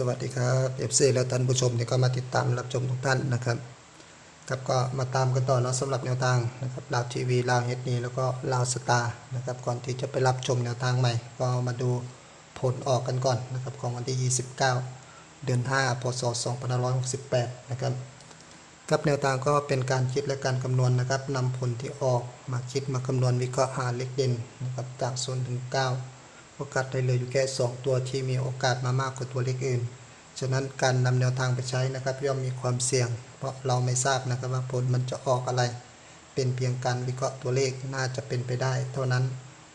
สวัสดีครับเอฟซีและท่านผู้ชมที่ก็มาติดตามรับชมทุกท่านนะครับครับก็มาตามกันต่อเนาะสำหรับแนวทางนะครับลาวทีวีลาวเฮดนีแล้วก็ลาวสตาร์นะครับก่อนที่จะไปรับชมแนวทางใหม่ ก็มาดูผลออกกันก่อนนะครับของวันที่ 29 เดือน 5 พศ 2568 นะครับครับแนวทางก็เป็นการคิดและการคำนวณนะครับนำผลที่ออกมาคิดมาคำนวณวิเคราะห์หาเลขเด่นนะครับจาก0ถึง 9 โอกาสได้เหลยอยู่แค่ 2 ตัวที่มีโอกาสมามากกว่าตัวเลขอื่น ฉะนั้นการนำแนวทางไปใช้นะครับ ย่อมมีความเสี่ยง เพราะเราไม่ทราบนะครับว่าผลมันจะออกอะไร เป็นเพียงการวิเคราะห์ตัวเลขน่าจะเป็นไปได้ เท่านั้น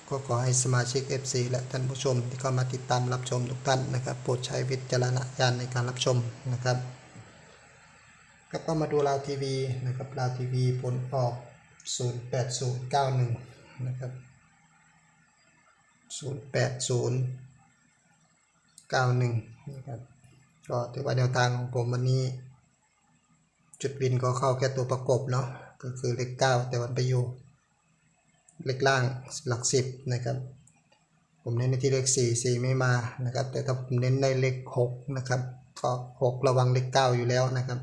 ก็ขอให้สมาชิก FC และท่านผู้ชมที่เข้ามาติดตามรับชมทุกท่านนะครับโปรดใช้วิจารณญาณในการรับชมนะครับก็ก็มาดูลาวทีวีนะครับลาวทีวีผลออก 08091 นะครับ ศูนย์แปดศูนย์เก้าหนึ่งนะครับก็ถือว่าแนวทางของผมวันนี้ จุดวินก็เข้าแค่ตัวประกบเนาะก็คือเลขเก้าแต่วันไปอยู่ เลขล่างหลักสิบนะครับ ผมเน้นในที่เลขสี่สี่ไม่มานะครับ แต่ถ้าผมเน้นในเลขหกนะครับก็หกระวังเลขเก้าอยู่แล้วนะครับ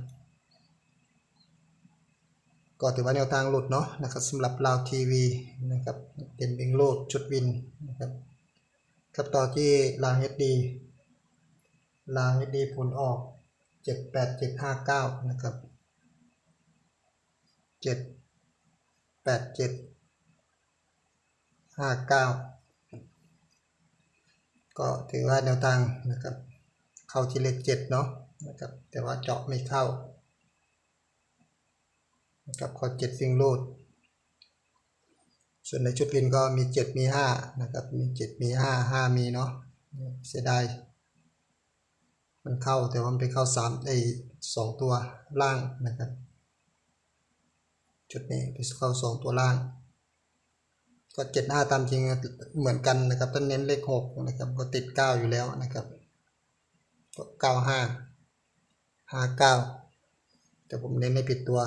ก็ถือว่าแนวทางหลุดเนาะนะครับสำหรับลาวทีวีนะครับเป็นบิงโลดชุดวินนะครับครับต่อที่ลาวเฮดดีลาวเฮดดีผลออก 78759 นะครับ 78759 ก็ถือว่าแนวทางนะครับ เข้าที่เลข7เนาะนะครับแต่ว่าเจาะไม่เข้า นะครับข้อ7วิ่งรูดส่วนในชุดวินก็มี 7 มี 5 นะครับ มี 7 มี 5 5 มีเนาะเสียดายมันเข้าแต่ว่ามันไปเข้า3ไอ้2ตัวล่างนะครับชุดนี้ไปเข้า 2 ตัวล่าง ก็7 5ตามจริงเหมือนกันนะครับถ้าเน้นเลข6นะครับก็ติด 9 อยู่แล้วนะครับก็9 5 5 9แต่ผมเน้นให้ผิดตัว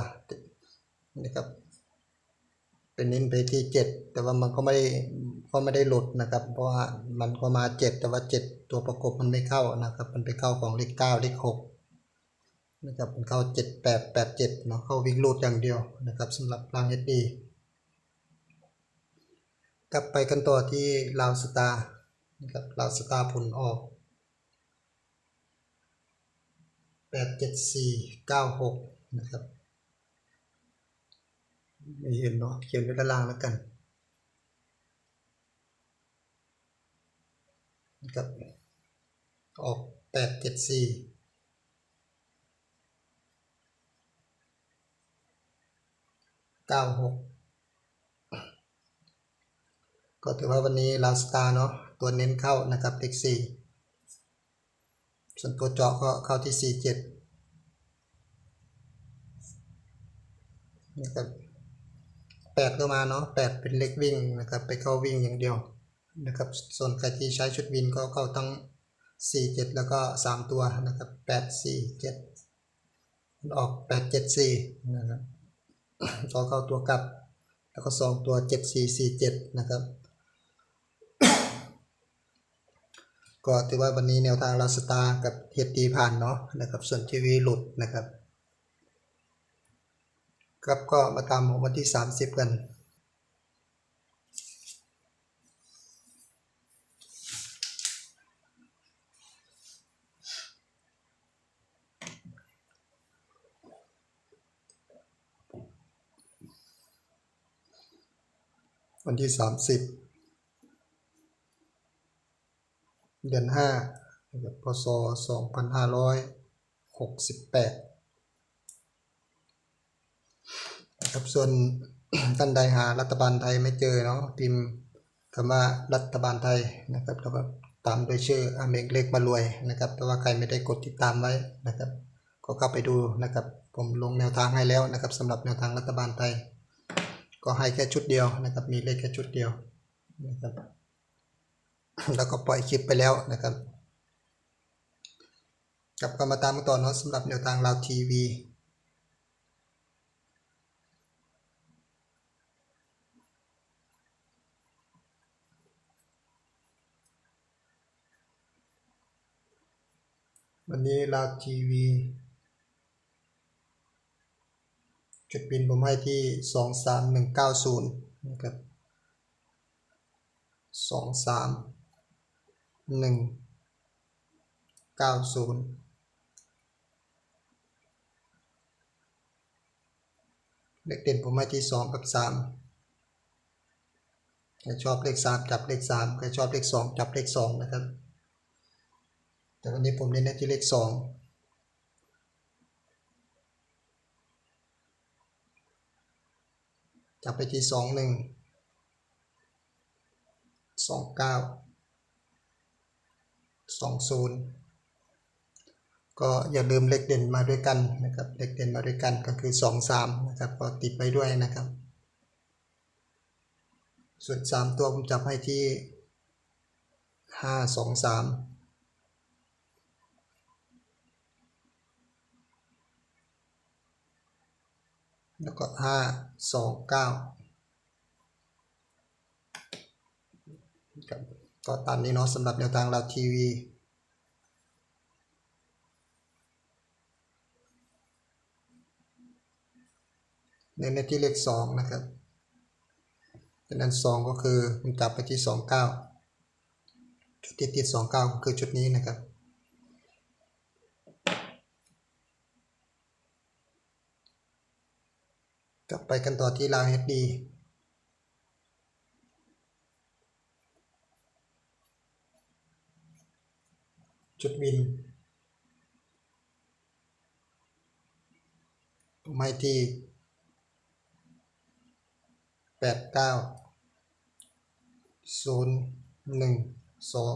นะครับ เป็นเน้นไปที่เจ็ดแต่ว่ามันก็ไม่ก็ไม่ได้หลุดนะครับ เพราะว่ามันก็มาเจ็ดแต่ว่าเจ็ดตัวประกบมันไม่เข้านะครับ มันไปเข้าของเลขเก้าเลขหกนะครับมันเข้าเจ็ดแปดแปดเจ็ดเนาะเข้าวิ่งรูดอย่างเดียวนะครับสำหรับรางเอสดีกลับไปกันต่อที่ลาวสตาร์นะครับลาวสตาร์ผลออกแปดเจ็ดสี่เก้าหกนะครับ ไม่เห็นเนาะเขียนไว้ด้านล่างแล้วกันนะครับออกแปดเจ็ดสี่เก้าหกก็ถือว่าวันนี้ลาสตาเนาะตัวเน้นเข้านะครับเลขสี่ส่วนตัวเจาะก็เข้าที่สี่เจ็ดนะครับ แปดก็มาเนาะแปดเป็นเลขวิ่งนะครับ ไปเข้าวิ่งอย่างเดียวนะครับ ส่วนใครที่ใช้ชุดวินก็เข้าทั้งสี่เจ็ดแล้วก็สามตัวนะครับแปดสี่เจ็ดออกแปดเจ็ดสี่นะครับก็เข้าตัวกลับ แล้วก็สองตัวเจ็ดสี่สี่เจ็ดนะครับ ก็ถือว่าวันนี้แนวทางลาสตากับเฮดดีผ่านเนาะนะครับ ส่วนทีวีหลุดนะครับ ครับก็มาตามของวันที่ 30 กัน วันที่ 30 เดือน5พศ2568 นะครับส่วนท่านใดหารัฐบาลไทยไม่เจอเนาะพิมพ์คำว่ารัฐบาลไทยนะครับแล้วก็ตามด้วยชื่ออเมกเล็กมารวยนะครับ แต่ว่าใครไม่ได้กดติดตามไว้นะครับ ก็เข้าไปดูนะครับ ผมลงแนวทางให้แล้วนะครับสำหรับแนวทางรัฐบาลไทย ก็ให้แค่ชุดเดียวนะครับ มีเลขแค่ชุดเดียวนะครับ แล้วก็ปล่อยคลิปไปแล้วนะครับกลับก็มาตามกันต่อเนาะสำหรับแนวทางเราทีวี วันนี้ลาทีวีจุดบินผมให้ที่สองสามหนึ่งเก้าศูนย์นะครับสองสามหนึ่งเก้าศูนย์เลขเด่นผมให้ที่สองกับสามใครชอบเลขสามจับเลขสามใครชอบเลขสองจับเลขสองนะครับ แต่วันนี้ผมเน้นที่เลขสองจับไปที่สองหนึ่งสองเก้าสองศูนย์ก็อย่าลืมเลขเด่นมาด้วยกันนะครับ เลขเด่นมาด้วยกันก็คือสองสามนะครับ ก็ติดไปด้วยนะครับ ส่วนสามตัวผมจับให้ที่ห้าสองสาม แล้วก็ห้าสองเก้าครับก็ตามนี้เนาะสำหรับแนวทางเราทีวีเน้นในที่เลขสองนะครับดังนั้นสองก็คือผมจับไปที่สองเก้าจุดที่ติดสองเก้าก็คือจุดนี้นะครับ กลับไปกันต่อที่ลาวเฮดดีจุดบินผมที่แปดเก้าศูนย์หนึ่งสอง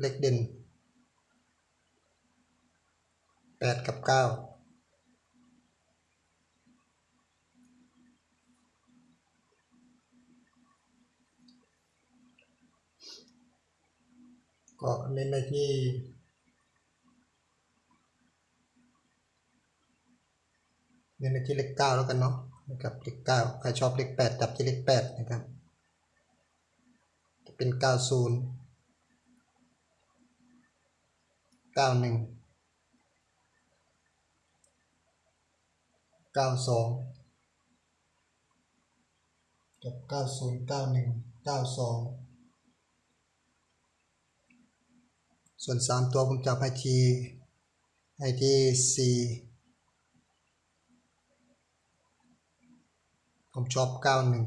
เลขเด่น แปดกับเก้าก็เน้นในที่เน้นในที่เลขเก้าแล้วกันเนาะนะครับเลขเก้าใครชอบเลขแปดจับที่เลขแปดนะครับจะเป็นเก้าศูนย์เก้าหนึ่ง เก้าสองกับเก้าศูนย์เก้าหนึ่งเก้าสองส่วนสามตัวผมจับให้ทีให้ที่สี่ผมชอบเก้าหนึ่ง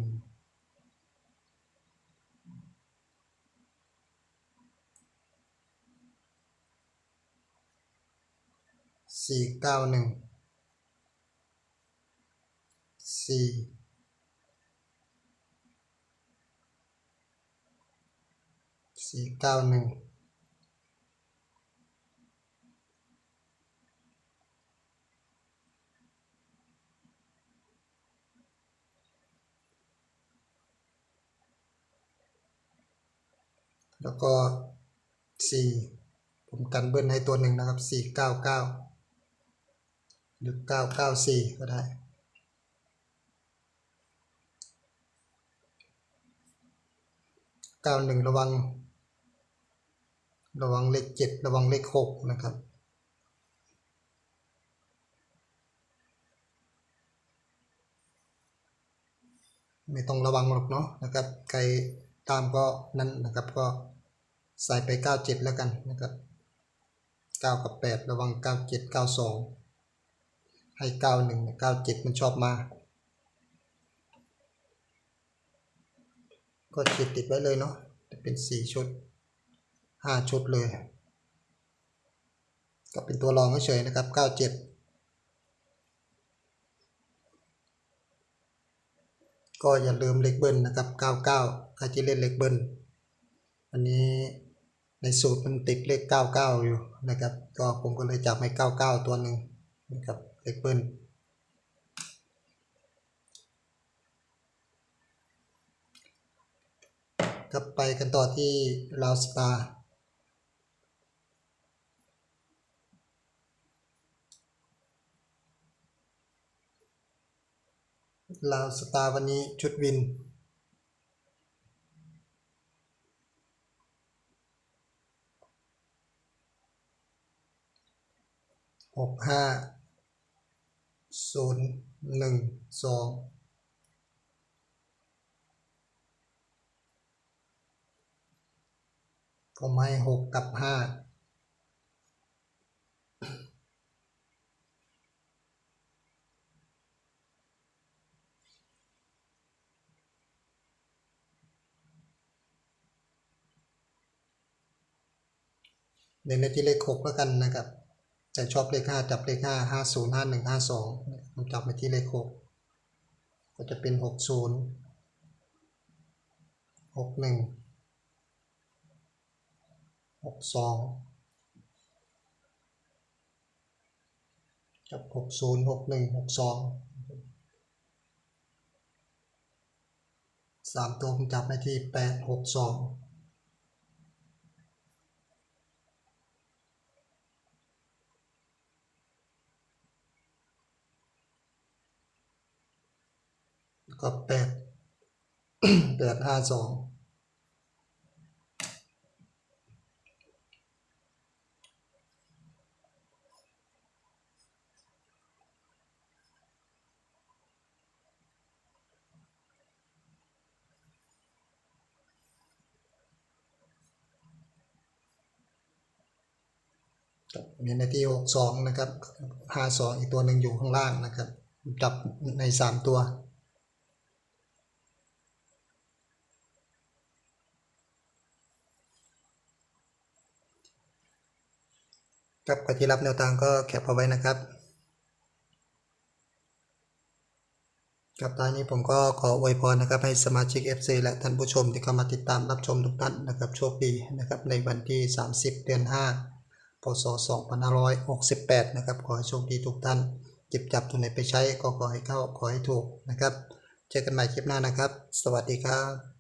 สี่เก้าหนึ่ง สี่สี่เก้าหนึ่งแล้วก็สี่ผมกันเบิ้ลให้ตัวหนึ่งนะครับสี่เก้าเก้าหรือเก้าเก้าสี่ก็ได้ เก้าหนึ่งระวัง ระวังเลขเจ็ดระวังเลขหกนะครับไม่ต้องระวังหรอกเนาะนะครับ ใครตามก็นั้นนะครับก็ใส่ไปเก้าเจ็ดแล้วกันนะครับเก้ากับแปดระวังเก้าเจ็ดเก้าสองให้เก้าหนึ่งเก้าเจ็ดมันชอบมา ก็ขีดติดไว้เลยเนาะจะเป็นสี่ชุดห้าชุดเลย ก็เป็นตัวรองเฉยๆนะครับเก้าเจ็ดก็อย่าลืมเลขเบิ้ลนะครับเก้าเก้าใครที่เล่นเลขเบิ้ลอันนี้ในสูตรมันติดเลขเก้าเก้าอยู่นะครับ ก็ผมก็เลยจับให้เก้าเก้าตัวหนึ่งนะครับเลขเบิ้ล ก็ไปกันต่อที่ลาวสตาร์ลาวสตาร์วันนี้ชุดวิน หกห้าศูนย์หนึ่งสอง ผมให้หกกับห้าเน้นในที่เลขหกแล้วกันนะครับแต่ชอบเลขห้าจับเลขห้าห้าศูนย์ห้าหนึ่งห้าสองผมจับไปที่เลขหกก็จะเป็นหกศูนย์หกหนึ่ง หกสองจับหกศูนย์หกหนึ่งหกสองสามตัวผมจับไปที่แปดหกสองก็แปดแปดห้าสอง มีในที่หกสองนะครับห้าสองอีกตัวหนึ่งอยู่ข้างล่างนะครับ จับในสามตัว ครับใครที่รับแนวทางก็แคปเอาไว้นะครับครับท้ายนี้ผมก็ขออวยพรนะครับให้สมาชิก FC และท่านผู้ชมที่เข้ามาติดตามรับชมทุกท่านนะครับโชคดีนะครับในวันที่ 30 เดือน 5 พศ 2568 นะครับ ขอให้โชคดีทุกท่านจิบจับตัวไหนไปใช้ก็ขอให้เข้าขอให้ถูกนะครับ เจอกันใหม่คลิปหน้านะครับ สวัสดีครับ